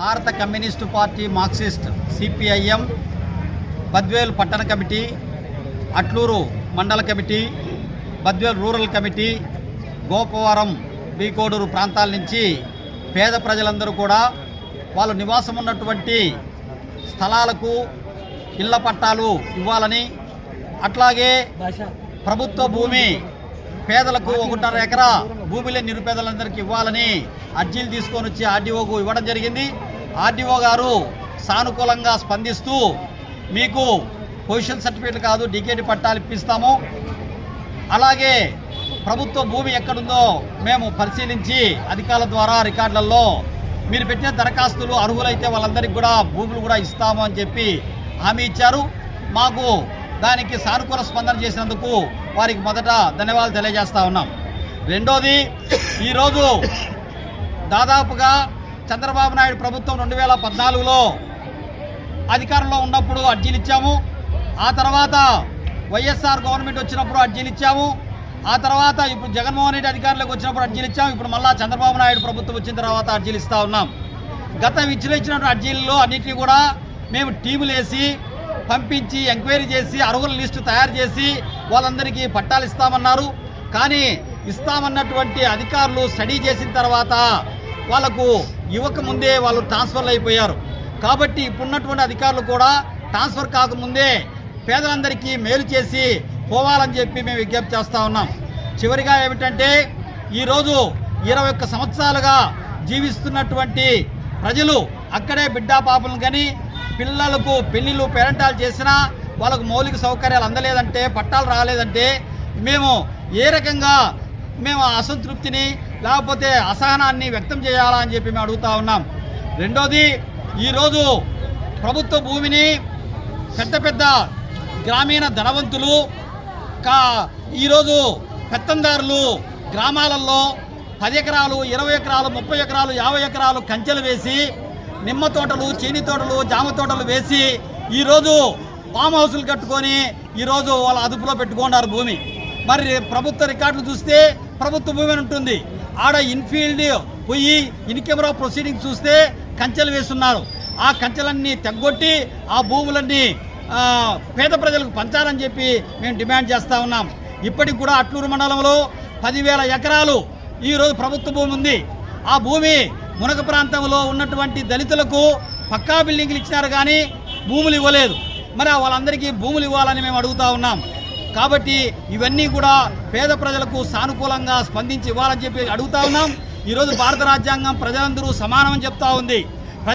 భారత communist party Marxist CPIM Badvel పట్టణ committee Atlur మండల committee Badvel rural committee Gopavaram B Kodur ప్రాంతాల నుంచి పేద ప్రజలందరూ కూడా వాళ్ళు నివాసం ఉన్నటువంటి స్థలాలకు ఇళ్ళ పట్టాలు ఇవ్వాలని అట్లాగే ప్రభుత్వ భూమి పేదలకు ఒకటిన్నర ఎకరా భూమిలో నిరుపేదలందరికీ ఇవ్వాలని అర్జీలు తీసుకొని వచ్చి ఆర్డీఓకు ఇవ్వడం జరిగింది. ఆర్డీఓ గారు సానుకూలంగా స్పందిస్తూ మీకు పొజిషన్ సర్టిఫికేట్ కాదు డికేటి పట్టాలు ఇప్పిస్తాము. అలాగే ప్రభుత్వ భూమి ఎక్కడుందో మేము పరిశీలించి అధికారుల ద్వారా రికార్డులలో మీరు పెట్టిన దరఖాస్తులు అర్హులైతే వాళ్ళందరికీ కూడా భూములు కూడా ఇస్తాము అని చెప్పి హామీ ఇచ్చారు. మాకు దానికి సానుకూల స్పందన చేసినందుకు వారికి మొదట ధన్యవాదాలు తెలియజేస్తా ఉన్నాం. రెండోది ఈరోజు దాదాపుగా చంద్రబాబు నాయుడు ప్రభుత్వం రెండు వేల పద్నాలుగులో అధికారంలో ఉన్నప్పుడు అర్జీలు ఇచ్చాము. ఆ తర్వాత వైఎస్ఆర్ గవర్నమెంట్ వచ్చినప్పుడు అర్జీలు ఇచ్చాము. ఆ తర్వాత ఇప్పుడు జగన్మోహన్ రెడ్డి అధికారంలోకి వచ్చినప్పుడు అర్జీలు ఇచ్చాము. ఇప్పుడు మళ్ళా చంద్రబాబు నాయుడు ప్రభుత్వం వచ్చిన తర్వాత అర్జీలు ఇస్తూ ఉన్నాం. గత విచ్చిన ఇచ్చిన అర్జీల్లో అన్నింటినీ కూడా మేము టీములు వేసి పంపించి ఎంక్వైరీ చేసి అర్హుల లిస్టు తయారు చేసి వాళ్ళందరికీ పట్టాలు ఇస్తామన్నారు. కానీ ఇస్తామన్నటువంటి అధికారులు స్టడీ చేసిన తర్వాత వాళ్ళకు యువక ముందే వాళ్ళు ట్రాన్స్ఫర్లు అయిపోయారు. కాబట్టి ఇప్పుడున్నటువంటి అధికారులు కూడా ట్రాన్స్ఫర్ కాకముందే పేదలందరికీ మేలు చేసి పోవాలని చెప్పి మేము విజ్ఞప్తి చేస్తూ ఉన్నాం. చివరిగా ఏమిటంటే ఈరోజు ఇరవై ఒక్క సంవత్సరాలుగా జీవిస్తున్నటువంటి ప్రజలు అక్కడే బిడ్డా పాపలను కానీ పిల్లలకు పెళ్ళిళ్ళు పేరెంటాలు చేసినా వాళ్ళకు మౌలిక సౌకర్యాలు అందలేదంటే పట్టాలు రాలేదంటే మేము ఏ రకంగా మేము ఆ అసంతృప్తిని లేకపోతే అసహనాన్ని వ్యక్తం చేయాలా అని చెప్పి మేము అడుగుతా ఉన్నాం. రెండోది ఈరోజు ప్రభుత్వ భూమిని పెద్ద పెద్ద గ్రామీణ ధనవంతులు కా ఈరోజు పెత్తందారులు గ్రామాలలో పది ఎకరాలు ఇరవై ఎకరాలు ముప్పై ఎకరాలు యాభై ఎకరాలు కంచెలు వేసి నిమ్మ తోటలు చీని తోటలు జామ తోటలు వేసి ఈరోజు ఫామ్ హౌసులు కట్టుకొని ఈరోజు వాళ్ళ అదుపులో పెట్టుకున్నారు భూమి. మరి ప్రభుత్వ రికార్డులు చూస్తే ప్రభుత్వ భూమి ఉంటుంది. ఆడ ఇన్ఫీల్డ్ పోయి ఇన్ కెమెరా ప్రొసీడింగ్ చూస్తే కంచెలు వేస్తున్నారు. ఆ కంచెలన్నీ తెగ్గొట్టి ఆ భూములన్నీ పేద ప్రజలకు పంచాలని చెప్పి మేము డిమాండ్ చేస్తూ ఉన్నాం. ఇప్పటికి కూడా అట్లూరు మండలంలో పదివేల ఎకరాలు ఈరోజు ప్రభుత్వ భూమి ఉంది. ఆ భూమి మునక ప్రాంతంలో ఉన్నటువంటి దళితులకు పక్కా బిల్డింగ్లు ఇచ్చినారు కానీ భూములు ఇవ్వలేదు. మరి వాళ్ళందరికీ భూములు ఇవ్వాలని మేము అడుగుతా ఉన్నాం. కాబట్టి ఇవన్నీ కూడా పేద ప్రజలకు సానుకూలంగా స్పందించి ఇవ్వాలని చెప్పి అడుగుతా ఉన్నాం. ఈరోజు భారత రాజ్యాంగం ప్రజలందరూ సమానమని చెప్తా ఉంది.